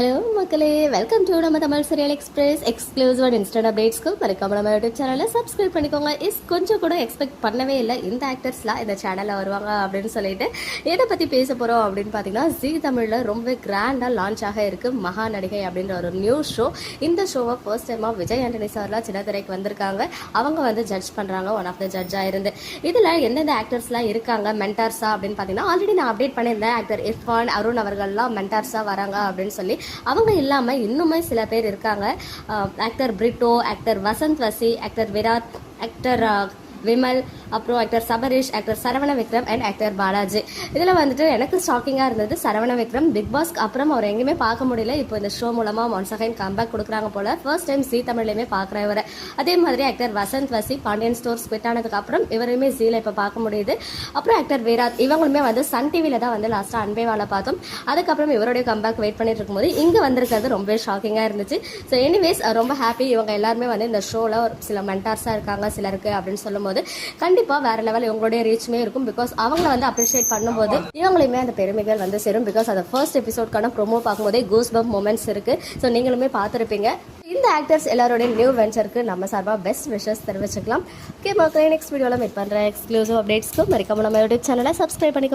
Hello மக்களே welcome to நம்ம Tamil serial express exclusive and instant அப்டேட்ஸ்க்கு மறக்காம நம்ம யூடியூப் சேனலை சப்ஸ்கிரைப் பண்ணிக்கோங்க. இஸ் கொஞ்சம் கூட எக்ஸ்பெக்ட் பண்ணவே இல்லை. இந்த ஆக்டர்ஸ்லாம் இந்த சேனலில் வருவாங்க அப்படின்னு சொல்லிட்டு எதை பற்றி பேச போகிறோம் அப்படின்னு பார்த்தீங்கன்னா ஜி தமிழில் ரொம்ப கிராண்டாக லான்ச் ஆக இருக்குது மகா நடிகை அப்படின்ற ஒரு நியூ ஷோ இந்த ஷோவை ஃபர்ஸ்ட் டைமாக விஜய் ஆண்டனி சார்லாம் சின்னத்திரைக்கு வந்திருக்காங்க. அவங்க வந்து ஜட்ஜ் பண்ணுறாங்க ஒன் ஆஃப் த ஜட்ஜாக இருந்து. இதில் எந்தெந்த ஆக்டர்ஸ்லாம் இருக்காங்க? மென்டார்ஸா அப்படின்னு பார்த்தீங்கன்னா ஆல்ரெடி நான் அப்டேட் பண்ணியிருந்தேன். ஆக்டர் இர்ஃபான் அருண் அவர்கள்லாம் மென்டார்ஸாக வராங்க அப்படின்னு சொல்லி. அவங்க இல்லாமல் இன்னுமே சில பேர் இருக்காங்க. ஆக்டர் பிரிட்டோ ஆக்டர் வசந்த் வசி ஆக்டர் விராட் ஆக்டர் விமல் அப்புறம் actor Sabareesh actor Saravana Vikram and actor Balaji. இதில் வந்துட்டு எனக்கு ஷாக்கிங்காக இருந்தது சரவண விக்ரம் பிக் பாஸ்க்கு அப்புறம் அவர் எங்கேயுமே பார்க்க முடியல. இப்போ இந்த ஷோ மூலமாக ஒன்ஸ் அகைன் கம்பேக் கொடுக்குறாங்க போல. ஃபர்ஸ்ட் டைம் ஜி தமிழ்லையுமே பார்க்குறேன் இவரை. அதே மாதிரி ஆக்டர் வசந்த் வசி பாண்டியன் ஸ்டோர்ஸ் குவிட் ஆனதுக்கு அப்புறம் இவரையுமே ஜீல இப்போ பார்க்க முடியுது. அப்புறம் ஆக்டர் வீராத் இவங்களுமே வந்து சன் டிவியில் தான் வந்து லாஸ்ட்டாக அன்பேவால பார்த்தோம். அதுக்கப்புறம் இவருடைய கம்பேக் வெயிட் பண்ணிட்டு இருக்கும்போது இங்கே வந்திருக்கிறது ரொம்பவே ஷாக்கிங்காக இருந்துச்சு. ஸோ எனிவேஸ் ரொம்ப ஹாப்பி இவங்க எல்லாருமே வந்து இந்த ஷோவில் ஒரு சில மென்டார்ஸாக இருக்காங்க சிலருக்கு அப்படின்னு சொல்லும்போது கண்டிப்பாக வேற லெவல் இவங்களுடைய ரீச்சுமே இருக்கும் பிகாஸ் அவங்கள வந்து அப்ரிஷியேட் பண்ணும்போது இவங்களுமே அந்த பெருமைகள் வந்து சேரும் பிகாஸ் அந்த ஃபர்ஸ்ட் எபிசோட்கான ப்ரோமோ பார்க்கும்போதே கூஸ் பம் மூமெண்ட்ஸ் இருக்கு. ஸோ நீங்களுமே பார்த்துருப்பீங்க. இந்த ஆக்டர்ஸ் எல்லாரோட நியூ வெஞ்சருக்கு நம்ம சார்பாக பெஸ்ட் விஷஸ் தெரிவிச்சுக்கலாம். ஓகே மக்களே நெக்ஸ்ட் வீடியோவில் மீட் பண்ணுறேன் எக்ஸ்க்ளூசிவ் அப்டேட்ஸ்க்கு மறக்காம நம்ம யூடியூப் சேனலை சப்ஸ்கிரைப் பண்ணிக்கோ